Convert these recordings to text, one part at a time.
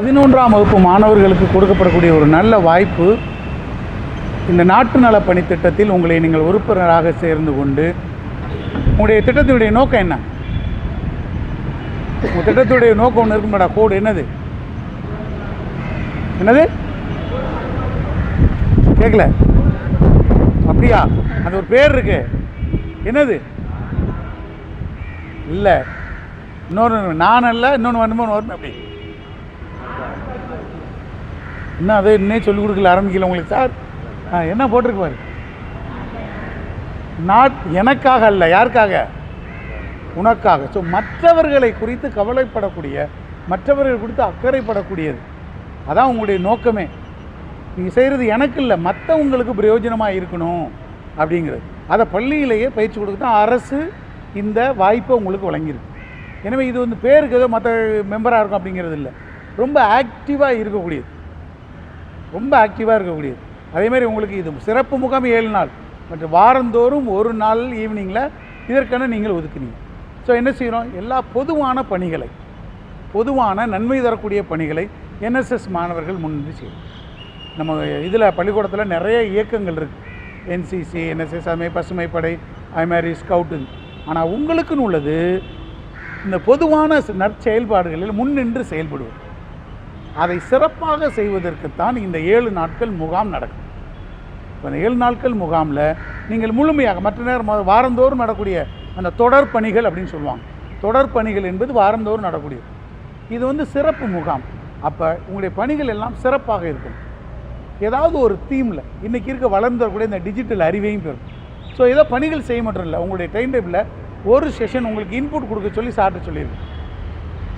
பதினொன்றாம் வகுப்பு மாணவர்களுக்கு கொடுக்கப்படக்கூடிய ஒரு நல்ல வாய்ப்பு. இந்த நாட்டு நல பணி திட்டத்தில் உங்களை நீங்கள் உறுப்பினராக சேர்ந்து கொண்டு உங்களுடைய திட்டத்தினுடைய நோக்கம் என்ன? உங்கள் திட்டத்துடைய நோக்கம் ஒன்று இருக்குமாடா கோடு என்னது? என்னது? கேட்கல அப்படியா? அது ஒரு பேர் இருக்கு. என்னது? இல்லை. இன்னொன்று நான் அல்ல இன்னொன்று வந்து வரணும் அப்படி. இன்னும் அதை இன்னே சொல்லிக் கொடுக்கல ஆரம்பிக்கல உங்களுக்கு? சார் என்ன போட்டிருக்கு பாரு நாட் எனக்காக அல்ல யாருக்காக? உனக்காக. ஸோ மற்றவர்களை குறித்து கவலைப்படக்கூடிய மற்றவர்கள் குறித்து அக்கறைப்படக்கூடியது. அதான் உங்களுடைய நோக்கமே. நீங்கள் செய்கிறது எனக்கு இல்லை மற்றவங்களுக்கு பிரயோஜனமாக இருக்கணும் அப்படிங்கிறது. அதை பள்ளியிலேயே பயிற்சி கொடுக்க தான் அரசு இந்த வாய்ப்பை உங்களுக்கு வழங்கியிருக்கு. எனவே இது வந்து பேருக்கு ஏதோ மற்ற மெம்பராக இருக்கும் அப்படிங்கிறது இல்லை. ரொம்ப ஆக்டிவாக இருக்கக்கூடியது. ரொம்ப ஆக்டிவாக இருக்கக்கூடியது அதேமாதிரி உங்களுக்கு இது சிறப்பு முகாம் ஏழு நாள். மற்றும் வாரந்தோறும் ஒரு நாள் ஈவினிங்கில் இதற்கென நீங்கள் ஒதுக்குனீங்க. ஸோ என்ன செய்கிறோம் எல்லா பொதுவான பணிகளை பொதுவான நன்மை தரக்கூடிய பணிகளை என்எஸ்எஸ் மாணவர்கள் முன்னின்று செய்யும் நம்ம இதில் பள்ளிக்கூடத்தில் நிறைய இயக்கங்கள் இருக்குது என்சிசி என்எஸ்எஸ் அதுமாதிரி பசுமைப்படை அதுமாதிரி ஸ்கவுட்டுங்க ஆனால் உங்களுக்குன்னு உள்ளது இந்த பொதுவான நற்செயல்பாடுகளில் முன்னின்று செயல்படுவது. அதை சிறப்பாக செய்வதற்குத்தான் இந்த ஏழு நாட்கள் முகாம் நடக்கும். இப்போ ஏழு நாட்கள் முகாமில் நீங்கள் முழுமையாக மற்ற நேரம் வாரந்தோறும் நடக்கூடிய அந்த தொடர் பணிகள் அப்படின்னு சொல்லுவாங்க. தொடர் பணிகள் என்பது வாரந்தோறும் நடக்கூடியது இது வந்து சிறப்பு முகாம். அப்போ உங்களுடைய பணிகள் எல்லாம் சிறப்பாக இருக்கும். ஏதாவது ஒரு தீமில் இன்றைக்கி இருக்க வளர்ந்து வரக்கூடிய இந்த டிஜிட்டல் அறிவையும் பெறும். ஸோ ஏதோ பணிகள் செய்ய மட்டும் இல்லை. உங்களுடைய டைம் டேபிளில் ஒரு செஷன் உங்களுக்கு இன்புட் கொடுக்க சொல்லி சாப்பிட்டு சொல்லியிருக்கு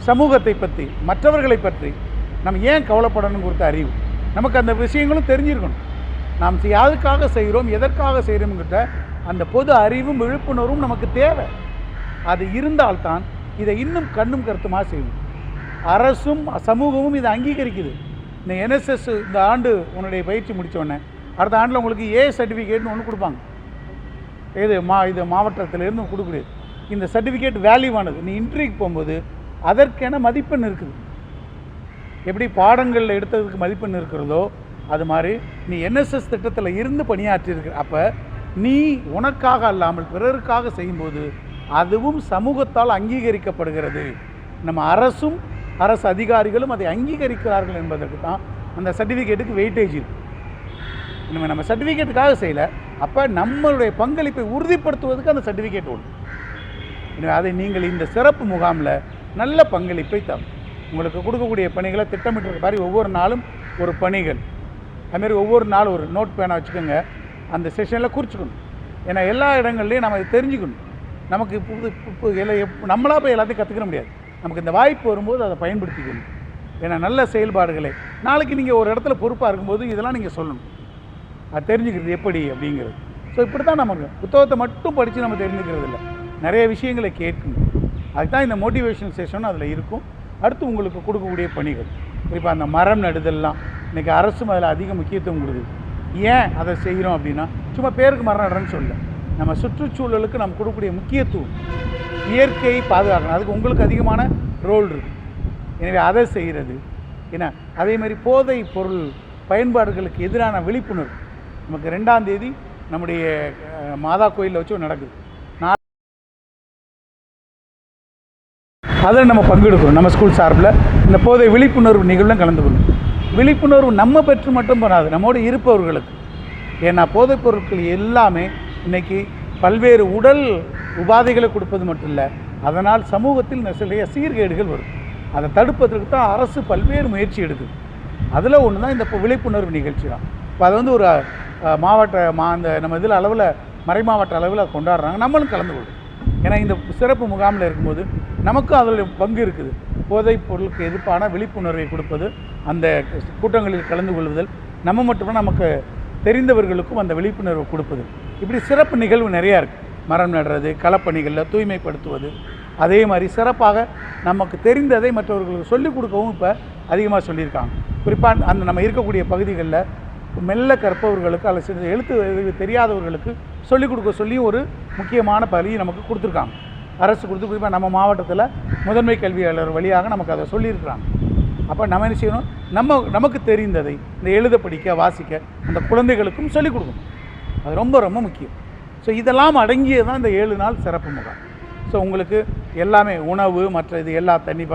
சமூகத்தை பற்றி மற்றவர்களை பற்றி நம்ம ஏன் கவலைப்படணும் கொடுத்த அறிவு. நமக்கு அந்த விஷயங்களும் தெரிஞ்சிருக்கணும். நாம் செய்- யாருக்காக செய்கிறோம் எதற்காக செய்கிறோம்கிட்ட அந்த பொது அறிவும் விழிப்புணர்வும் நமக்கு தேவை. அது இருந்தால்தான் இதை இன்னும் கண்ணும் கருத்துமாக செய்யும் அரசும் சமூகமும் இதை அங்கீகரிக்குது. இந்த என்எஸ்எஸ் இந்த ஆண்டு உன்னுடைய பயிற்சி முடித்தோடனே அடுத்த ஆண்டில் உங்களுக்கு ஏ சர்டிஃபிகேட்னு ஒன்று கொடுப்பாங்க. இது மா இது மாவட்டத்திலேருந்து கொடுக்கக்கூடியது இந்த சர்டிஃபிகேட் வேல்யூவானது நீ இன்ட்ரிக்கு போகும்போது அதற்கென மதிப்பெண் இருக்குது. எப்படி பாடங்களில் எடுத்ததுக்கு மதிப்பெண் இருக்கிறதோ அது மாதிரி நீ என்எஸ்எஸ் திட்டத்தில் இருந்து பணியாற்றியிருக்கிற அப்போ நீ உனக்காக அல்லாமல் பிறருக்காக செய்யும்போது அதுவும் சமூகத்தால் அங்கீகரிக்கப்படுகிறது. நம்ம அரசும் அரசு அதிகாரிகளும் அதை அங்கீகரிக்கிறார்கள் என்பதற்கு தான் அந்த சர்டிஃபிகேட்டுக்கு வெயிட்டேஜ் இருக்குது நம்ம நம்ம சர்டிஃபிகேட்டுக்காக செய்யலை அப்போ நம்மளுடைய பங்களிப்பை உறுதிப்படுத்துவதற்கு அந்த சர்டிஃபிகேட் ஒன்று எனவே அதை நீங்கள் இந்த சிறப்பு முகாமில் நல்ல பங்களிப்பை தரும். உங்களுக்கு கொடுக்கக்கூடிய பணிகளை திட்டமிட்டு மாதிரி ஒவ்வொரு நாளும் ஒரு பணிகள். அதுமாரி ஒவ்வொரு நாளும் ஒரு நோட் பேனை வச்சுக்கோங்க. அந்த செஷனில் குறிச்சிக்கணும். ஏன்னா எல்லா இடங்கள்லையும் நம்ம அதை தெரிஞ்சுக்கணும். நமக்கு புது இப்போ எல்லாம் நம்மளாக போய் எல்லாத்தையும் கற்றுக்கிற முடியாது. நமக்கு இந்த வாய்ப்பு வரும்போது அதை பயன்படுத்திக்கணும். ஏன்னா நல்ல செயல்பாடுகளை. நாளைக்கு நீங்கள் ஒரு இடத்துல பொறுப்பாக இருக்கும்போது இதெல்லாம் நீங்கள் சொல்லணும். அது தெரிஞ்சுக்கிறது எப்படி அப்படிங்கிறது. ஸோ இப்படி தான் நமக்கு புத்தகத்தை மட்டும் படித்து நம்ம தெரிஞ்சுக்கிறது இல்லை நிறைய விஷயங்களை கேட்கணும். அதுதான் தான் இந்த மோட்டிவேஷன் செஷன் அதில் இருக்கும். அடுத்து உங்களுக்கு கொடுக்கக்கூடிய பணிகள். குறிப்பாக அந்த மரம் நடுதல்லாம். இன்றைக்கி அரசும் அதில் அதிக முக்கியத்துவம் கொடுக்குது. ஏன் அதை செய்கிறோம் அப்படின்னா சும்மா பேருக்கு மரம் நடுறேன்னு சொல்ல நம்ம சுற்றுச்சூழலுக்கு நம்ம கொடுக்கக்கூடிய முக்கியத்துவம். இயற்கையை பாதுகாக்கணும். அதுக்கு உங்களுக்கு அதிகமான ரோல் இருக்குது எனவே அதை செய்கிறது ஏன்னா அதே மாதிரி போதை பொருள் பயன்பாடுகளுக்கு எதிரான விழிப்புணர்வு. நமக்கு ரெண்டாம் தேதி நம்முடைய மாதா கோயிலில் வச்சு நடக்குது. அதில் நம்ம பங்கெடுக்கணும். நம்ம ஸ்கூல் சார்பில் இந்த போதை விழிப்புணர்வு நிகழ்வுலாம் கலந்து கொள்ளும். விழிப்புணர்வு நம்ம பெற்று மட்டும் பண்ணாது நம்மோடு இருப்பவர்களுக்கு. ஏன்னா போதைப் பொருட்கள் எல்லாமே இன்றைக்கி பல்வேறு உடல் உபாதைகளை கொடுப்பது மட்டும் இல்லை அதனால் சமூகத்தில் நிறைய சீர்கேடுகள் வரும். அதை தடுப்பதற்கு தான் அரசு பல்வேறு முயற்சி எடுக்குது. அதில் ஒன்று தான் இந்த இப்போ விழிப்புணர்வு நிகழ்ச்சி தான். இப்போ அது வந்து ஒரு மாவட்ட மா அந்த நம்ம இதில் அளவில் மறைமாவட்ட அளவில் கொண்டாடுறாங்க. நம்மளும் கலந்து கொள்ளும். ஏன்னா இந்த சிறப்பு முகாமில் இருக்கும்போது நமக்கும் அதில் பங்கு இருக்குது. போதைப் பொருளுக்கு எதிர்ப்பான விழிப்புணர்வை கொடுப்பது அந்த கூட்டங்களில் கலந்து கொள்வதில் நம்ம மட்டுமே நமக்கு தெரிந்தவர்களுக்கும் அந்த விழிப்புணர்வை கொடுப்பது. இப்படி சிறப்பு நிகழ்வு நிறையா இருக்குது மரம் நடுறது களப்பணிகளில் தூய்மைப்படுத்துவது. அதே மாதிரி சிறப்பாக நமக்கு தெரிந்ததை மற்றவர்களுக்கு சொல்லிக் கொடுக்கவும் இப்போ அதிகமாக சொல்லியிருக்காங்க. குறிப்பாக அந்த நம்ம இருக்கக்கூடிய பகுதிகளில் மெல்ல கற்பவர்களுக்கு அல்லது எழுத்து தெரியாதவர்களுக்கு சொல்லிக் கொடுக்க சொல்லி ஒரு முக்கியமான பதவியை நமக்கு கொடுத்துருக்காங்க. அரசு கொடுத்து குறிப்பாக நம்ம மாவட்டத்தில் முதன்மை கல்வியாளர் வழியாக நமக்கு அதை சொல்லியிருக்கிறாங்க. அப்போ நம்ம என்ன செய்யணும்? நம்ம நமக்கு தெரிந்ததை இந்த எழுத படிக்க வாசிக்க அந்த குழந்தைகளுக்கும் சொல்லிக் கொடுக்கணும். அது ரொம்ப ரொம்ப முக்கியம். ஸோ இதெல்லாம் அடங்கியது தான் இந்த ஏழு நாள் சிறப்பு முகாம். ஸோ உங்களுக்கு எல்லாமே உணவு மற்ற இது எல்லா தண்ணி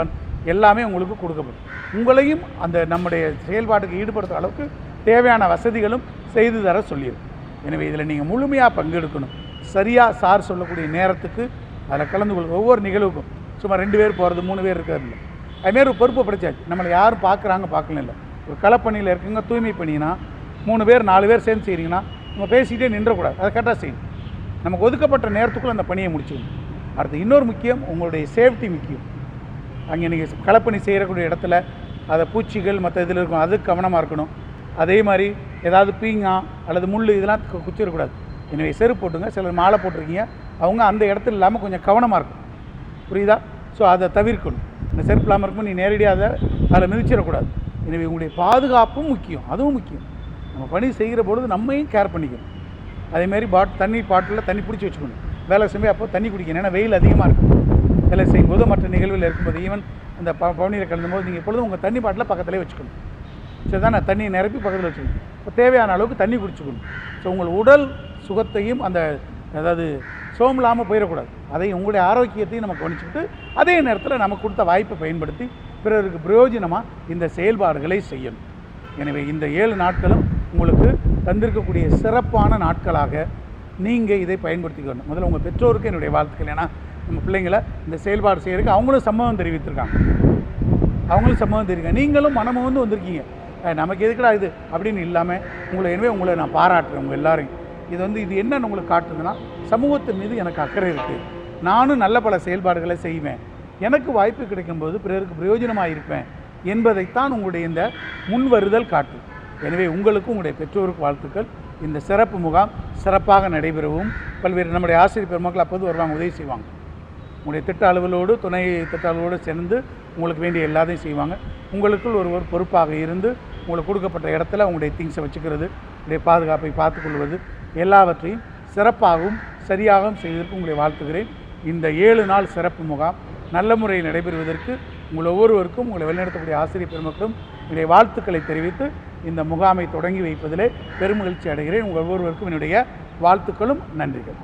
எல்லாமே உங்களுக்கு கொடுக்கப்படும். உங்களையும் அந்த நம்முடைய செயல்பாட்டுக்கு ஈடுபடுத்துகிற அளவுக்கு தேவையான வசதிகளும் செய்து தர சொல்லியிருக்கு. எனவே இதில் நீங்கள் முழுமையாக பங்கெடுக்கணும். சரியாக சார் சொல்லக்கூடிய நேரத்துக்கு அதில் கலந்து கொள்ள ஒவ்வொரு நிகழ்வுக்கும் சும்மா ரெண்டு பேர் போகிறது மூணு பேர் இருக்கிறது இல்லை. அதுமாரி ஒரு பொறுப்பை படிச்சாச்சு. நம்மளை யாரும் பார்க்குறாங்க பார்க்கல இல்லை. ஒரு களப்பணியில் இருக்குங்க தூய்மை பண்ணிங்கன்னா மூணு பேர் நாலு பேர் சேர்ந்து செய்கிறீங்கன்னா நம்ம பேசிக்கிட்டே நின்றக்கூடாது. அதை கரெக்டாக செய்யணும். நமக்கு ஒதுக்கப்பட்ட நேரத்துக்குள்ளே அந்த பணியை முடிச்சுக்கணும். அடுத்து இன்னொரு முக்கியம் உங்களுடைய சேஃப்டி முக்கியம். அங்கே நீங்கள் களப்பணி செய்யக்கூடிய இடத்துல அதை பூச்சிகள் மற்ற இதில் இருக்கும் அது கவனமாக இருக்கணும். அதே மாதிரி ஏதாவது பீங்கா அல்லது முள் இதெல்லாம் கு- எனவே செருப்பு போட்டுங்க. சிலர் மாலை போட்டிருக்கீங்க. அவங்க அந்த இடத்துல இல்லாமல் கொஞ்சம் கவனமாக இருக்கும் புரியுதா? ஸோ அதை தவிர்க்கணும். இந்த செருப்பு இல்லாமல் இருக்கும் நீ நேரடியாக அதை அதில் மிதிச்சிடக்கூடாது. எனவே உங்களுடைய பாதுகாப்பும் முக்கியம். அதுவும் முக்கியம். நம்ம பணி செய்கிற பொழுது நம்மையும் கேர் பண்ணிக்கணும். அதேமாரி பாட் தண்ணி பாட்டிலில் தண்ணி பிடிச்சி வச்சுக்கணும். வேலை செய்யும்போது அப்போ தண்ணி குடிக்கணும். ஏன்னா வெயில் அதிகமாக இருக்கும் வேலை செய்யும்போது மற்ற நிகழ்வில் இருக்கும்போது ஈவன் அந்த ப பவனியில் கலந்தும்போது நீங்கள் எப்பொழுதும் உங்கள் தண்ணி பாட்டில் பக்கத்துலேயே வச்சுக்கணும். சரி நான் தண்ணியை நிரப்பி பக்கத்தில் வச்சுக்கணும். இப்போ தேவையான அளவுக்கு தண்ணி குடிச்சுக்கணும். ஸோ உங்கள் உடல் சுகத்தையும் அந்த அதாவது சோம் இல்லாமல் போயிடக்கூடாது. அதை உங்களுடைய ஆரோக்கியத்தையும் நம்ம கவனிச்சுக்கிட்டு அதே நேரத்தில் நமக்கு கொடுத்த வாய்ப்பை பயன்படுத்தி பிறருக்கு பிரயோஜனமாக இந்த செயல்பாடுகளை செய்யணும். எனவே இந்த ஏழு நாட்களும் உங்களுக்கு தந்திருக்கக்கூடிய சிறப்பான நாட்களாக நீங்கள் இதை பயன்படுத்திக்கணும் முதல்ல உங்கள் பெற்றோருக்கு என்னுடைய வாழ்த்துக்கள். ஏன்னா நம்ம பிள்ளைங்களை இந்த செயல்பாடு செய்கிறதுக்கு அவங்களும் சம்மதம் தெரிவித்திருக்காங்க. அவங்களும் சம்மதம் தெரியுங்க நீங்களும் மனமும் வந்து வந்திருக்கீங்க நமக்கு எதுக்கடா இது? அப்படின்னு இல்லாமல் உங்களை எனவே உங்களை நான் பாராட்டுறேன் உங்கள் எல்லாரையும். இது வந்து இது என்னன்னு உங்களுக்கு காட்டுதுன்னா சமூகத்தின் மீது எனக்கு அக்கறை இருக்குது நானும் நல்ல பல செயல்பாடுகளை செய்வேன். எனக்கு வாய்ப்பு கிடைக்கும்போது பிறருக்கு பிரயோஜனமாக இருப்பேன் என்பதைத்தான் உங்களுடைய இந்த முன்வருதல் காட்டு. எனவே உங்களுக்கும் உங்களுடைய பெற்றோருக்கு வாழ்த்துக்கள். இந்த சிறப்பு முகாம் சிறப்பாக நடைபெறவும். பல்வேறு நம்முடைய ஆசிரியர் பெருமக்கள் அப்போது வருவாங்க உதவி செய்வாங்க. உங்களுடைய திட்ட அலுவலோடு துணை திட்ட அளவோடு சேர்ந்து உங்களுக்கு வேண்டிய எல்லாத்தையும் செய்வாங்க. உங்களுக்குள் ஒரு ஒரு பொறுப்பாக இருந்து உங்களுக்கு கொடுக்கப்பட்ட இடத்துல உங்களுடைய திங்ஸை வச்சுக்கிறது உங்களுடைய பாதுகாப்பை பார்த்துக்கொள்வது எல்லாவற்றையும் சிறப்பாகவும் சரியாகவும் செய்வதற்கு உங்களை வாழ்த்துகிறேன். இந்த ஏழு நாள் சிறப்பு முகாம் நல்ல முறையில் நடைபெறுவதற்கு உங்கள் ஒவ்வொருவருக்கும் உங்களை வழிநடத்தக்கூடிய ஆசிரியர் பெருமக்களும் என்னுடைய வாழ்த்துக்களை தெரிவித்து இந்த முகாமை தொடங்கி வைப்பதிலே பெருமகிழ்ச்சி அடைகிறேன். உங்கள் ஒவ்வொருவருக்கும் என்னுடைய வாழ்த்துக்களும் நன்றிகள்.